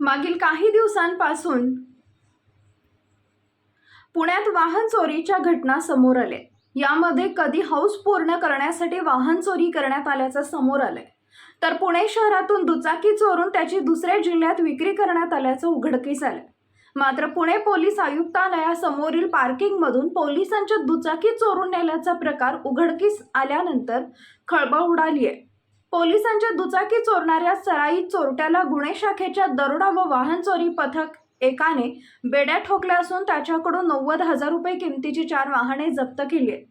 मागील काही दिवसांपासून पुण्यात वाहन चोरीच्या घटना समोर आले यामध्ये कधी हौस पूर्ण करण्यासाठी वाहन चोरी करण्यात आल्याचं समोर आलंय. तर पुणे शहरातून दुचाकी चोरून त्याची दुसऱ्या जिल्ह्यात विक्री करण्यात आल्याचं उघडकीस आलं मात्र पुणे पोलीस आयुक्तालयासमोरील पार्किंगमधून पोलिसांच्या दुचाकी चोरून नेल्याचा प्रकार उघडकीस आल्यानंतर खळबळ उडाली आहे पोलिसांच्या दुचाकी चोरणाऱ्या सराई चोरट्याला गुन्हे शाखेच्या दरोडा व वाहन चोरी पथक एकाने बेड्या ठोकल्या असून त्याच्याकडून नव्वद हजार रुपये किमतीची चार वाहने जप्त केली आहेत.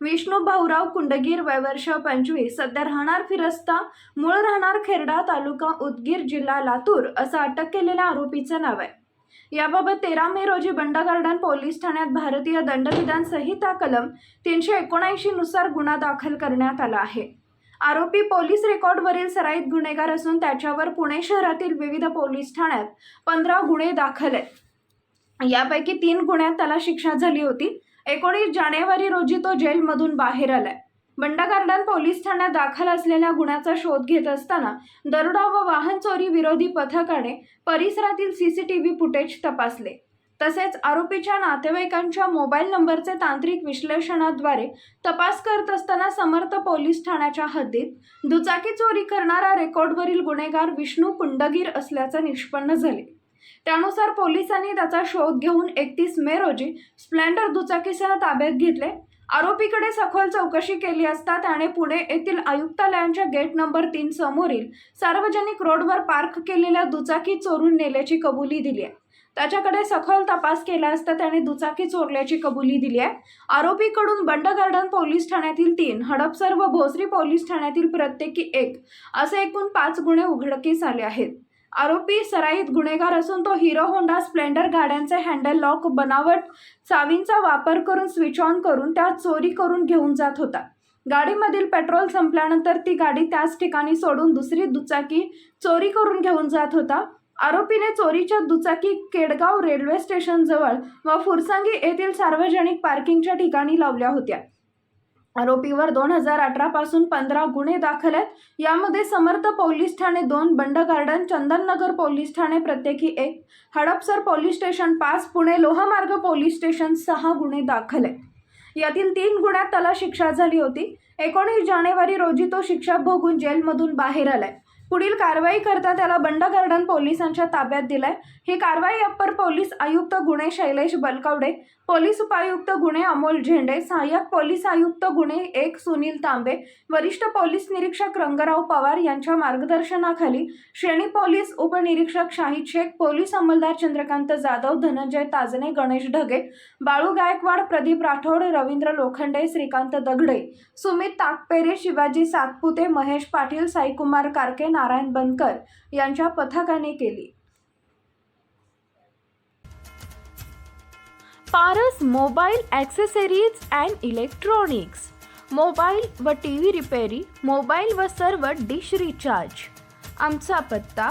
विष्णू भाऊराव कुंडगीर वय वर्ष पंचवीस सध्या राहणार फिरस्ता मूळ राहणार खेरडा तालुका उदगीर जिल्हा लातूर असं अटक केलेल्या आरोपीचं नाव आहे. याबाबत तेरा मे रोजी बंड गार्डन पोलीस ठाण्यात भारतीय दंडविधान संहिता कलम तीनशे एकोणऐंशी नुसार गुन्हा दाखल करण्यात आला आहे. आरोपी पोलीस रेकॉर्डवरील सराईत गुन्हेगार असून त्याच्यावर पुणे शहरातील विविध पोलीस ठाण्यात पंधरा गुन्हे दाखल आहेत. यापैकी तीन गुन्ह्यात त्याला शिक्षा झाली होती. एकोणीस जानेवारी रोजी तो जेलमधून बाहेर आलाय. बंडा गार्डन पोलीस ठाण्यात दाखल असलेल्या गुन्ह्याचा शोध घेत असताना दरोडा व वाहन चोरी विरोधी पथकाने परिसरातील सीसीटीव्ही फुटेज तपासले. तसेच आरोपीच्या नातेवाईकांच्या मोबाईल नंबरचे तांत्रिक विश्लेषणाद्वारे तपास करत असताना समर्थ पोलीस ठाण्याच्या हद्दीत दुचाकी चोरी करणारा रेकॉर्डवरील गुन्हेगार विष्णू कुंडगीर असल्याचे निष्पन्न झाले. त्यानुसार पोलिसांनी त्याचा शोध घेऊन एकतीस मे रोजी स्प्लेंडर दुचाकीसह ताब्यात घेतले. आरोपीकडे सखोल चौकशी केली असता त्याने पुणे येथील आयुक्तालयांच्या गेट नंबर तीन समोरील सार्वजनिक रोडवर पार्क केलेल्या दुचाकी चोरून नेल्याची कबुली दिली आहे. त्याच्याकडे सखोल तपास केला असता त्याने दुचाकी चोरल्याची कबुली दिली आहे. आरोपीकडून बंड गार्डन पोलीस ठाण्यातील तीन हडपसर व भोसरी पोलीस ठाण्यातील प्रत्येकी एक असे एकूण पाच गुन्हे उघडकीस आले आहेत. आरोपी सराईत गुन्हेगार असून तो हिरो होंडा स्प्लेंडर गाड्यांचे हँडल लॉक बनावट चावींचा वापर करून स्विच ऑन करून त्या चोरी करून घेऊन जात होता. गाडीमधील पेट्रोल संपल्यानंतर ती गाडी त्याच ठिकाणी सोडून दुसरी दुचाकी चोरी करून घेऊन जात होता. आरोपीने चोरीच्या दुचाकी केडगाव रेल्वे स्टेशन जवळ व फुरसांगी येथील सार्वजनिक पार्किंगच्या ठिकाणी लावल्या होत्या. आरोपीवर दोन हजार अठरा पासून पंधरा गुन्हे दाखल आहेत. यामध्ये समर्थ पोलीस ठाणे दोन बंड गार्डन चंदननगर पोलीस ठाणे प्रत्येकी एक हडपसर पोलीस स्टेशन पाच पुणे लोहमार्ग पोलीस स्टेशन सहा गुन्हे दाखल आहेत. यातील तीन गुन्ह्यात त्याला शिक्षा झाली होती. एकोणीस जानेवारी रोजी तो शिक्षा भोगून जेलमधून बाहेर आलाय. पुढील कारवाई करता त्याला बंड गार्डन पोलिसांच्या ताब्यात दिलाय. ही कारवाई अप्पर पोलीस आयुक्त गुन्हे शैलेश बलकवडे पोलीस उपायुक्त गुन्हे अमोल झेंडे सहाय्यक पोलीस आयुक्त गुन्हे एक सुनील तांबे वरिष्ठ पोलीस निरीक्षक रंगराव पवार यांच्या मार्गदर्शनाखाली श्रेणी पोलीस उपनिरीक्षक शाहिद शेख पोलीस अंमलदार चंद्रकांत जाधव धनंजय ताजने गणेश ढगे बाळू गायकवाड प्रदीप राठोड रवींद्र लोखंडे श्रीकांत दगडे सुमित ताकपेरे शिवाजी सातपुते महेश पाटील साईकुमार कारके नारायण बनकर यांच्या पथकाने केली. Paras mobile accessories and electronics. Mobile व टी व्ही रिपेरी मोबाईल व सर्व डिश रिचार्ज. आमचा पत्ता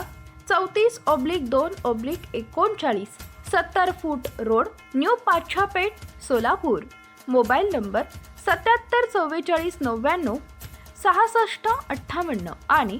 चौतीस ऑब्लिक दोन ऑब्लिक एकोणचाळीस सत्तर foot road new Pachhapeth Solapur. Mobile number सत्याहत्तर चव्वेचाळीस नव्याण्णव सहासष्ट अठ्ठावन्न आणि